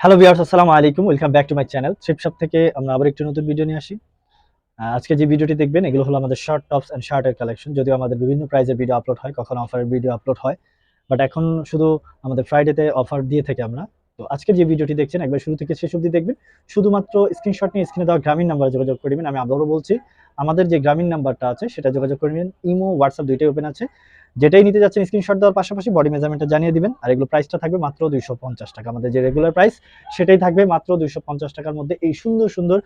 Hello বিয়ার্স আসসালামু আলাইকুম। Welcome back to my channel ship shop থেকে আমরা আবার একটি নতুন ভিডিও নিয়ে আসি। আজকে যে ভিডিওটি দেখবেন, এগুলো হলো আমাদের শর্ট টপস অ্যান্ড শার্টের কালেকশন যদিও আমাদের বিভিন্ন প্রাইজের ভিডিও আপলোড হয়, কখনো অফারের ভিডিও আপলোড হয়। বাট এখন শুধু আমাদের ফ্রাইডেতে অফার দিয়ে থাকে আমরা। তো আজকের যে ভিডিওটি দেখছেন, একবার শুরু থেকে শেষ অবধি দেখবেন। শুধুমাত্র স্ক্রিনশট নিয়ে স্ক্রিনে দেওয়া গ্রামীণ নাম্বারে যোগাযোগ করে নেবেন। আমি আবারও বলছি, আমাদের যে গ্রামীণ নাম্বারটা আছে, সেটা যোগাযোগ করে নেবেন। ইমো হোয়াটসঅ্যাপ দুইটাই ওপেন আছে। যেটাই নিতে যাচ্ছেন স্ক্রিনশট দেওয়ার পাশাপাশি বডি মেজারমেন্টটা জানিয়ে দিবেন। আর এগুলো প্রাইসটা থাকবে মাত্র দুইশো পঞ্চাশ টাকা। আমাদের যে রেগুলার প্রাইস সেটাই থাকবে মাত্র দুইশো পঞ্চাশ টাকার মধ্যে। এই সুন্দর সুন্দর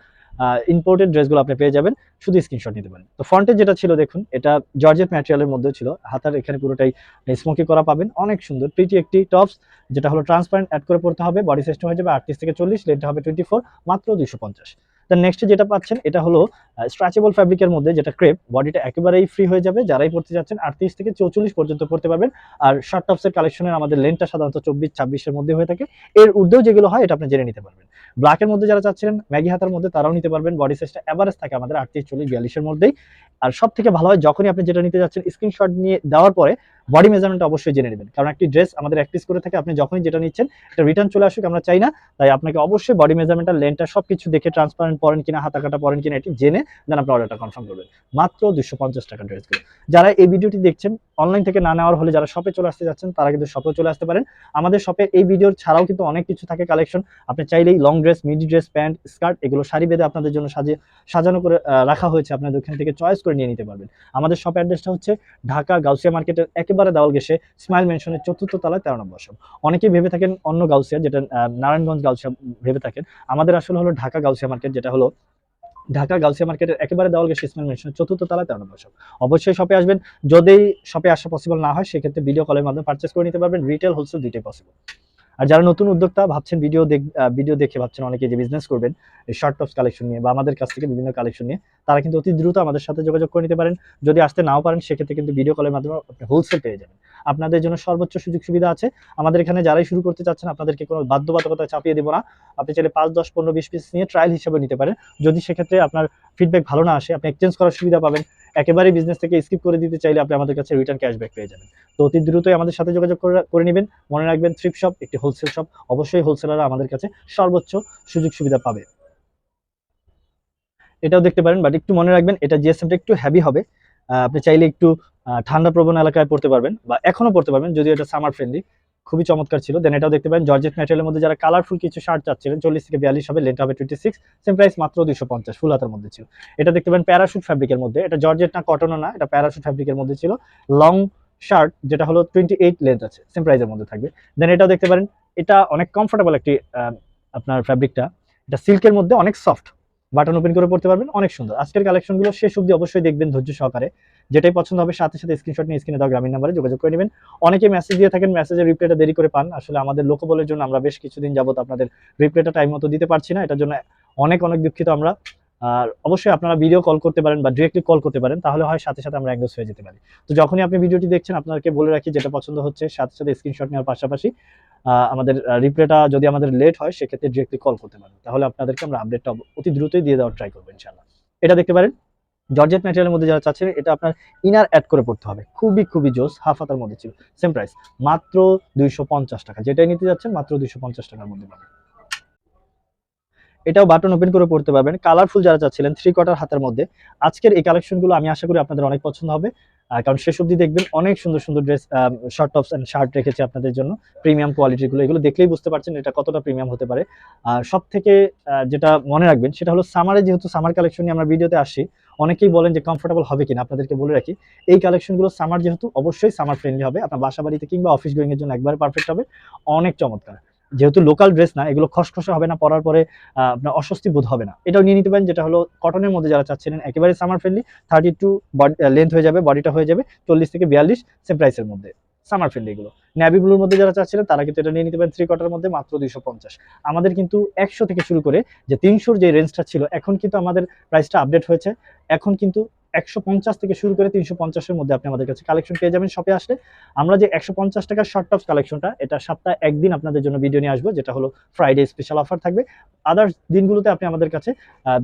ইম্পোর্টেড ড্রেসগুলো আপনি পেয়ে যাবেন, শুধু স্ক্রিনশট নিতে পারেন। তো ফ্রন্টে যেটা ছিল, দেখুন, এটা জর্জেট ম্যাটেরিয়ালের মধ্যে ছিল। হাতার এখানে পুরোটাই স্মোকি করা পাবেন। অনেক সুন্দর প্রিটি একটি টপস যেটা হলো ট্রান্সপারেন্ট অ্যাড করে পড়তে হবে। বডি সিস্টেম হয়ে যাবে আটত্রিশ থেকে চল্লিশ লেন্থ হবে টোয়েন্টি ফোর মাত্র দুশো পঞ্চাশ। দেন নেক্সট যেটা পাচ্ছেন, এটা হলো স্ট্রেচেবল ফ্যাব্রিকের মধ্যে যেটা ক্রেপ বডিটা একেবারেই ফ্রি হয়ে যাবে। যারাই পড়তে যাচ্ছেন, আটত্রিশ থেকে চৌচল্লিশ পর্যন্ত পড়তে পারবেন। আর শর্ট টপসের কালেকশনের আমাদের লেনটা সাধারণত চব্বিশ ছাব্বিশের মধ্যে হয়ে থাকে। এর ঊর্ধ্বেও যেগুলো হয়, এটা আপনি জেনে নিতে পারবেন। ব্ল্যাকের মধ্যে যারা চাচ্ছিলেন ম্যাগি হাতার মধ্যে, তারাও নিতে পারবেন। বডি সাইজটা এভারেজ থাকে আমাদের আটত্রিশ, চল্লিশ বিয়াল্লিশের মধ্যেই। আর সব থেকে ভালো হয়, যখনই আপনি যেটা নিতে যাচ্ছেন স্ক্রিনশট নিয়ে দেওয়ার পরে বডি মেজারমেন্ট অবশ্যই জেনে নেবেন। কারণ একটি ড্রেস আমাদের প্র্যাকটিস করে থাকে, আপনি যখনই যেটা নিচ্ছেন এটা রিটার্ন চলে আসুক, আমরা চাই না। তাই আপনাকে অবশ্যই বডি মেজারমেন্টটা লেনটা সব কিছু দেখে ট্রান্সপারেন্ট পরেন কিনা হাতা কাটা পরেন কিনা, এটি জেনে দেন আপনি অর্ডারটা কনফার্ম করবেন। মাত্র দুশো টাকা ড্রেসগুলো যারা এই ভিডিওটি দেখছেন অনলাইন থেকে না নেওয়ার হলে যারা শপে চলে আসতে যাচ্ছেন, তারা কিন্তু শপেও চলে আসতে পারেন। আমাদের শপে এই ভিডিওর ছাড়াও কিন্তু অনেক কিছু থাকে কালেকশন আপনি চাইলেই long dress midi dress pant skirt এগুলো সারি বেঁধে আপনাদের জন্য সাজিয়ে, সাজানো করে রাখা হয়েছে। আপনাদের ওখান থেকে চয়েস করে নিয়ে নিতে পারবেন। আমাদের শপ অ্যাড্রেসটা হচ্ছে ঢাকা গাউসিয়া মার্কেটের একেবারে দেওয়াল গেছে স্মাইল মেনশনের চতুর্থ তলায় তেরো নম্বর শপ অনেকেই ভেবে থাকেন অন্য গাউসিয়া, যেটা নারায়ণগঞ্জ গাউসিয়া ভেবে থাকেন। আমাদের আসলে হলো ঢাকা গাউসিয়া মার্কেট যেটা হলো ঢাকা গাউসিয়া মার্কেটের একেবারে দেওয়াল গেছে ইসমাইল মেশিনের চতুর্থ তলায় তেরো নম্বর শপ। অবশ্যই শপে আসবেন। যদি শপে আসা পসিবল না হয়, সেক্ষেত্রে ভিডিও কলের মাধ্যমে পারচেস করে নিতে পারবেন। রিটেল হোলসেল দুইটাই পসিবল আর যারা নতুন উদ্যোক্তা ভাবছেন ভিডিও দেখ ভিডিও দেখে ভাবছেন অনেকে যে বিজনেস করবেন শর্ট টপস কালেকশন নিয়ে বা আমাদের কাছ থেকে বিভিন্ন কালেকশন নিয়ে, তারা কিন্তু অতি দ্রুত আমাদের সাথে যোগাযোগ করে নিতে পারেন। যদি আসতে নাও পারেন, সেক্ষেত্রে কিন্তু ভিডিও কলের মাধ্যমে আপনি হোলসেল পেয়ে যাবেন। আপনাদের জন্য সর্বোচ্চ সুযোগ সুবিধা আছে। আমাদের এখানে যারাই শুরু করতে চাচ্ছেন, আপনাদেরকে কোনো বাধ্যবাধকতা চাপিয়ে দেবো না। আপনি চাইলে পাঁচ, দশ, পনেরো, বিশ পিস নিয়ে ট্রায়াল হিসেবে নিতে পারেন। যদি সেক্ষেত্রে আপনার ফিডব্যাক ভালো না আসে, আপনি এক্সচেঞ্জ করার সুবিধা পাবেন। একেবারেই বিজনেস থেকে স্কিপ করে দিতে চাইলে আপনি আমাদের কাছে রিটার্ন ক্যাশব্যাক পেয়ে যাবেন। তো অতি দ্রুতই আমাদের সাথে যোগাযোগ করে নেবেন। মনে রাখবেন থ্রিপ শপ একটি হোলসেল শপ অবশ্যই হোলসেলাররা আমাদের কাছে সর্বোচ্চ সুযোগ সুবিধা পাবে। এটাও দেখতে পারেন বাট একটু মনে রাখবেন, এটা জিএসএমটা একটু হ্যাভি হবে। আপনি চাইলে একটু ঠান্ডা প্রবণ এলাকায় পড়তে পারবেন বা এখনও পড়তে পারবেন, যদিও এটা সামার ফ্রেন্ডলি খুবই চমৎকার ছিল। দেন এটাও দেখতে পারেন জর্জেট ম্যাটেরিয়ালের মধ্যে যারা কালারফুল কিছু শার্ট চাচ্ছিলেন, চল্লিশ থেকে বিয়াল্লিশ হবে লেন্থ হবে টোয়েন্টি সিক্স সেম প্রাইস মাত্র দুইশো পঞ্চাশ ফুল হাতের মধ্যে ছিল। এটা দেখতে পারেন প্যারাশুট ফ্যাব্রিকের মধ্যে। এটা জর্জেট না কটনও না, এটা প্যারাশুট ফ্যাব্রিকের মধ্যে ছিল। লং শার্ট যেটা হলো টোয়েন্টি এইট লেন্থ আছে সেম প্রাইসের মধ্যে থাকবে। দেন এটাও দেখতে পারেন, এটা অনেক কমফোর্টেবল একটি আপনার ফ্যাব্রিকটা এটা সিল্কের মধ্যে অনেক সফট বাটন ওপেন করে পড়তে পারবেন। অনেক সুন্দর। আজকের কালেকশনগুলো শেষ অবধি অবশ্যই দেখবেন ধৈর্য সহকারে। যেটাই পছন্দ হবে, সাথে সাথে স্ক্রিনশট নিয়ে স্ক্রিনে দেওয়া গ্রামীণ নাম্বারে যোগাযোগ করে নেবেন। অনেকে মেসেজ দিয়ে থাকেন মেসেজের রিপ্লাইটা দেরি করে পান। আসলে আমাদের লোক লোকবলের জন্য আমরা বেশ কিছুদিন যাবত আপনাদের রিপ্লাইটা টাইম মতো দিতে পারছি না। এটার জন্য অনেক অনেক দুঃখিত আমরা। আর অবশ্যই আপনারা ভিডিও কল করতে পারেন বা ডিরেক্টলি কল করতে পারেন। তাহলে হয় সাথে সাথে আমরা এঙ্গেজ হয়ে যেতে পারি। তো যখনই আপনি ভিডিওটি দেখছেন, আপনাকে বলে রাখি যেটা পছন্দ হচ্ছে, সাথে সাথে স্ক্রিনশট নেওয়ার পাশাপাশি আমাদের রিপ্লাইটা যদি আমাদের লেট হয়, সেক্ষেত্রে ডিরেক্টলি কল করতে পারেন তাহলে আপনাদেরকে আমরা আপডেটটা অতি দ্রুতই দিয়ে দেওয়ার ট্রাই করব ইনশাল্লাহ এটা দেখতে পারেন জর্জেট ম্যাটেরিয়ালের মধ্যে যারা চাচ্ছেন এটা আপনার ইনার অ্যাড করে পড়তে হবে। খুবই খুবই জোস হাফ হাতার মধ্যে ছিল। সেম প্রাইস মাত্র দুইশো পঞ্চাশ টাকা। যেটাই নিতে যাচ্ছেন, মাত্র দুইশো পঞ্চাশ টাকার মধ্যে পাবেন। এটাও বাটন ওপেন করে পড়তে পারবেন। কালারফুল যারা চাচ্ছিলেন থ্রি কোয়ার্টার হাতের মধ্যে, আজকের এই কালেকশনগুলো আমি আশা করি আপনাদের অনেক পছন্দ হবে। কারণ শেষ অবধি দেখবেন অনেক সুন্দর সুন্দর dress short tops and shirt রেখেছে আপনাদের জন্য প্রিমিয়াম কোয়ালিটিগুলো এগুলো দেখলেই বুঝতে পারছেন এটা কতটা প্রিমিয়াম হতে পারে। সব থেকে যেটা মনে রাখবেন সেটা হলো সামারে যেহেতু সামার কালেকশন নিয়ে আমরা ভিডিওতে আসি, অনেকেই বলেন যে কমফোর্টেবল হবে কিনা, আপনাদেরকে বলে রাখি, এই কালেকশনগুলো সামার যেহেতু অবশ্যই সামার ফ্রেন্ডলি হবে, আপনার বাসা বাড়িতে কিংবা অফিস গোয়িং এর জন্য একবারে পারফেক্ট হবে, অনেক চমৎকার। যেহেতু লোকাল ড্রেস না, এগুলো খসখসে হবে না, পরার পরে আপনার অস্বস্তি বোধ হবে না। এটাও নিয়ে নিতে পারেন, যেটা হলো কটনের মধ্যে যারা চাচ্ছিলেন, একেবারে summer friendly thirty two length হয়ে যাবে বডিটা হয়ে যাবে, চল্লিশ থেকে বিয়াল্লিশ সেম প্রাইসের মধ্যে। সামার ফ্রেন্ডলি এগুলো। ন্যাভি ব্লুর মধ্যে যারা চাচ্ছিলেন, তারা কিন্তু এটা নিয়ে নিতে পারেন থ্রি কটার মধ্যে মাত্র দুইশো পঞ্চাশ। আমাদের কিন্তু একশো থেকে শুরু করে যে তিনশোর যে রেঞ্জটা ছিল, এখন কিন্তু আমাদের প্রাইসটা আপডেট হয়েছে। এখন কিন্তু একশো পঞ্চাশ থেকে শুরু করে তিনশো পঞ্চাশের মধ্যে আপনি আমাদের কাছে কালেকশন পেয়ে যাবেন শপে আসলে। আমরা যে একশো পঞ্চাশ টাকার শর্ট টপস কালেকশনটা এটা সপ্তাহে একদিন আপনাদের জন্য ভিডিও নিয়ে আসব, যেটা হলো ফ্রাইডে স্পেশাল অফার থাকবে। আদার্স দিনগুলোতে আপনি আমাদের কাছে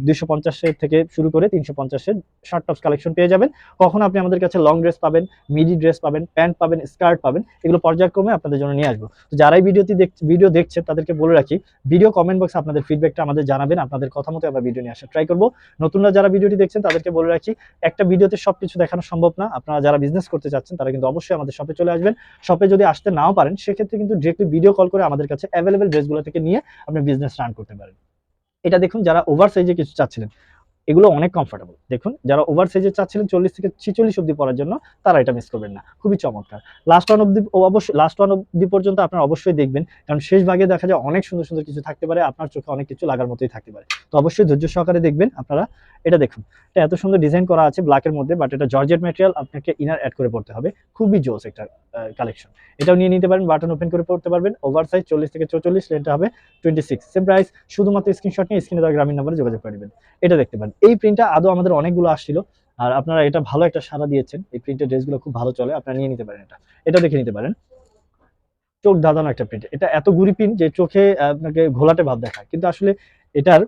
দুইশো পঞ্চাশের থেকে শুরু করে তিনশো পঞ্চাশের শর্ট টপস কালেকশন পেয়ে যাবেন। কখন আপনি আমাদের কাছে লং ড্রেস পাবেন মিডি ড্রেস পাবেন প্যান্ট পাবেন স্কার্ট পাবেন, এগুলো পর্যায়ক্রমে আপনাদের জন্য নিয়ে আসব। তো যারাই ভিডিওটি দেখ ভিডিও দেখছেন তাদেরকে বলে রাখি ভিডিও কমেন্ট বক্সে আপনাদের ফিডব্যাকটা আমাদের জানাবেন, আপনাদের কথা মতো আমরা ভিডিও নিয়ে আসার ট্রাই করব। নতুনরা যারা ভিডিওটি দেখছেন, তাদেরকে বলে রাখি একটা ভিডিওতে সব কিছু দেখানো সম্ভব না। আপনারা যারা বিজনেস করতে চাচ্ছেন, তারা কিন্তু অবশ্যই আমাদের শপে চলে আসবেন। শপে যদি আসতে নাও পারেন, সেক্ষেত্রে কিন্তু ডিরেক্টলি ভিডিও কল করে আমাদের কাছে অ্যাভেলেবেল ড্রেসগুলো থেকে নিয়ে আপনি বিজনেস রান করতে পারেন। এটা দেখুন, যারা ওভার সাইজে কিছু চাচ্ছিলেন এগুলো অনেক কমফোর্টেবল দেখুন, যারা ওভার সাইজে চাচ্ছিলেন চল্লিশ থেকে ছিচল্লিশ অব্দি পরার জন্য, তারা এটা মিস করবেন না। খুবই চমৎকার। লাস্ট ওয়ান অব্দি অবশ্যই লাস্ট ওয়ান অব্দি পর্যন্ত আপনারা অবশ্যই দেখবেন, কারণ শেষ ভাগে দেখা যায় অনেক সুন্দর সুন্দর কিছু থাকতে পারে, আপনার চোখে অনেক কিছু লাগার মতোই থাকতে পারে। তো অবশ্যই ধৈর্য সহকারে দেখবেন, আপনারা এটা দেখুন। এটা এত সুন্দর ডিজাইন করা আছে ব্ল্যাকের মধ্যে বাট এটা জর্জেট ম্যাটেরিয়াল আপনাকে ইনার অ্যাড করে পড়তে হবে। খুবই জোস একটা কালেকশন এটাও নিয়ে নিতে পারেন বাটন ওপেন করে পড়তে পারবেন। ওভার সাইজ চল্লিশ থেকে চৌচল্লিশ লেনটা হবে টোয়েন্টি সিক্স সেম প্রাইস শুধুমাত্র স্ক্রিনশট নিয়ে স্ক্রিনে দেওয়া গ্রামীণ নাম্বারে যোগাযোগ করে নেবেন। এটা দেখতে পারেন। এই প্রিন্টটা আদৌ আমাদের অনেকগুলো আসছিল, আর আপনারা এটা ভালো একটা সারা দিয়েছেন। এই প্রিন্টের ড্রেসগুলো খুব ভালো চলে, আপনারা নিয়ে নিতে পারেন এটা। এটা দেখে নিতে পারেন। চোখ দাদানো একটা প্রিন্ট এটা এত গুড়ি প্রিন্ট যে চোখে আপনাকে ঘোলাটে ভাব দেখায়। কিন্তু আসলে এটার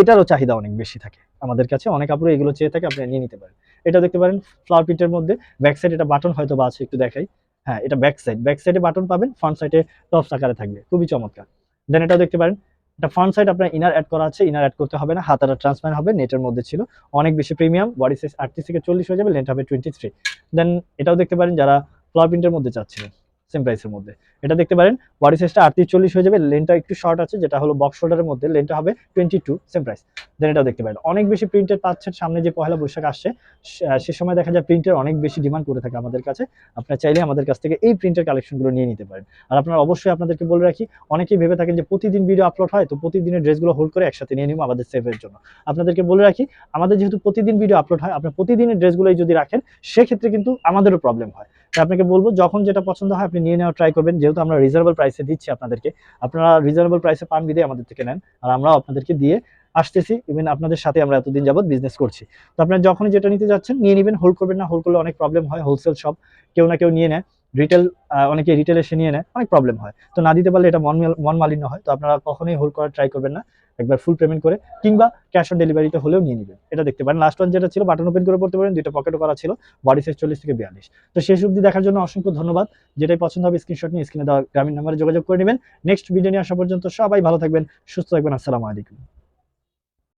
এটারও চাহিদা অনেক বেশি থাকে। আমাদের কাছে অনেক কাপড় এগুলো চেয়ে থাকে, আপনারা নিয়ে নিতে পারেন। এটা দেখতে পারেন ফ্লাওয়ার প্রিন্টের মধ্যে ব্যাক সাইড এটা বাটন হয়তো বা আছে, একটু দেখাই। হ্যাঁ এটা ব্যাক সাইড ব্যাক সাইডে বাটন পাবেন ফ্রন্ট সাইডে টপস আকারে থাকবে। খুবই চমৎকার। দেন এটাও দেখতে পারেন, এটা ফ্রন্ট সাইড আপনার ইনার অ্যাড করা আছে ইনার অ্যাড করতে হবে না, হাতাটা ট্রান্সপারেন্ট হবে নেটের মধ্যে ছিল। অনেক বেশি প্রিমিয়াম বডি সাইজ আটত্রিশ থেকে চল্লিশ হয়ে যাবে লেন্থ হবে টোয়েন্টি থ্রি দেন এটাও দেখতে পারেন, যারা ফ্লাওয়ার প্রিন্টের মধ্যে চাচ্ছিলেন সেম প্রাইসের মধ্যে। এটা দেখতে পারেন বডি সাইজটা আটত্রিশ হয়ে যাবে লেনটা একটু শর্ট আছে, যেটা হলো বক্স শোল্ডারের মধ্যে লেনটা হবে twenty two same price then এটাও দেখতে পারেন, অনেক বেশি প্রিন্টের পাচ্ছেন, সামনে যে পয়লা বৈশাখ আসছে, সে- সময় দেখা যায় প্রিন্টের অনেক বেশি ডিমান্ড করে থাকে আমাদের কাছে। আপনারা চাইলে আমাদের কাছ থেকে এই প্রিন্টের কালেকশনগুলো নিয়ে নিতে পারেন। আর আপনারা অবশ্যই আপনাদেরকে বলে রাখি, অনেকেই ভেবে থাকেন যে প্রতিদিন ভিডিও আপলোড হয়, তো প্রতিদিনের ড্রেসগুলো হোল্ড করে একসাথে নিয়ে নিব আমাদের সেভের জন্য। আপনাদেরকে বলে রাখি, আমাদের যেহেতু প্রতিদিন ভিডিও আপলোড হয়, আপনার প্রতিদিনের ড্রেসগুলোই যদি রাখেন, সেক্ষেত্রে কিন্তু আমাদেরও প্রবলেম হয়। আপনাকে বলব, যখন যেটা পছন্দ হয় আপনি নিয়ে নেওয়ার ট্রাই করবেন। যেহেতু আমরা রিজনেবল প্রাইসে দিচ্ছি আপনাদেরকে, আপনারা রিজনেবল প্রাইসে পান বিদে আমাদের থেকে নেন। আর আমরাও আপনাদেরকে দিয়ে আসতেছি ইভেন আপনাদের সাথে আমরা এতদিন যাবত বিজনেস করছি। তো আপনারা যখনই যেটা নিতে যাচ্ছেন, নিয়ে নেবেন হোল্ড করবেন না হোল্ড করলে অনেক প্রবলেম হয় হোলসেল শপ কেউ না কেউ নিয়ে নেয়। রিটেল অনেকে রিটেল এসে নিয়ে নেয়, অনেক প্রবলেম হয়। তো না দিতে পারলে এটা মন মন মালিন্য হয়। তো আপনারা কখনোই হোল্ড করার ট্রাই করবেন না। একবার ফুল পেমেন্ট করে কিংবা ক্যাশ অন ডেলিভারিতে হলেও নিয়ে নেবেন। এটা দেখতে পারেন। লাস্ট ওয়ান যেটা ছিল বাটন ওপেন করে পড়তে পারেন। দুইটা পকেটও করা ছিল। বডি সাইজ চল্লিশ থেকে বিয়াল্লিশ। তো শেষ অবধি দেখার জন্য অসংখ্য ধন্যবাদ। যেটাই পছন্দ হবে স্ক্রিনশট নিয়ে স্ক্রিনে দেওয়া গ্রামীণ নাম্বারে যোগাযোগ করে নেবেন। নেক্সট ভিডিও নিয়ে আসা পর্যন্ত সবাই ভালো থাকবেন, সুস্থ থাকবেন। আসসালামু আলাইকুম।